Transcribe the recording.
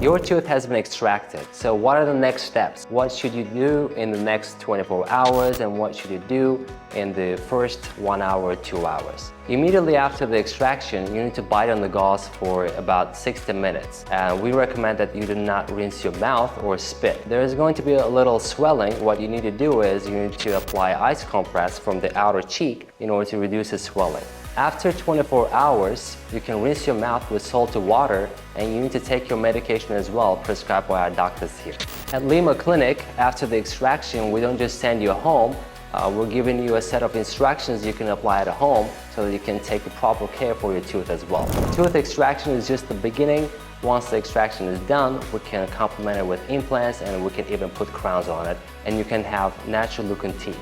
Your tooth has been extracted. So what are the next steps? What should you do in the next 24 hours and what should you do in the first one hour, two hours? Immediately after the extraction, you need to bite on the gauze for about 60 minutes. And we recommend that you do not rinse your mouth or spit. There is going to be a little swelling. What you need to do is you need to apply ice compress from the outer cheek in order to reduce the swelling. After 24 hours, you can rinse your mouth with salted water and you need to take your medication as well prescribed by our doctors here. At Lima Clinic, after the extraction, we don't just send you home, uh, we're giving you a set of instructions you can apply at home so that you can take proper care for your tooth as well. Tooth extraction is just the beginning. Once the extraction is done, we can complement it with implants and we can even put crowns on it and you can have natural looking teeth.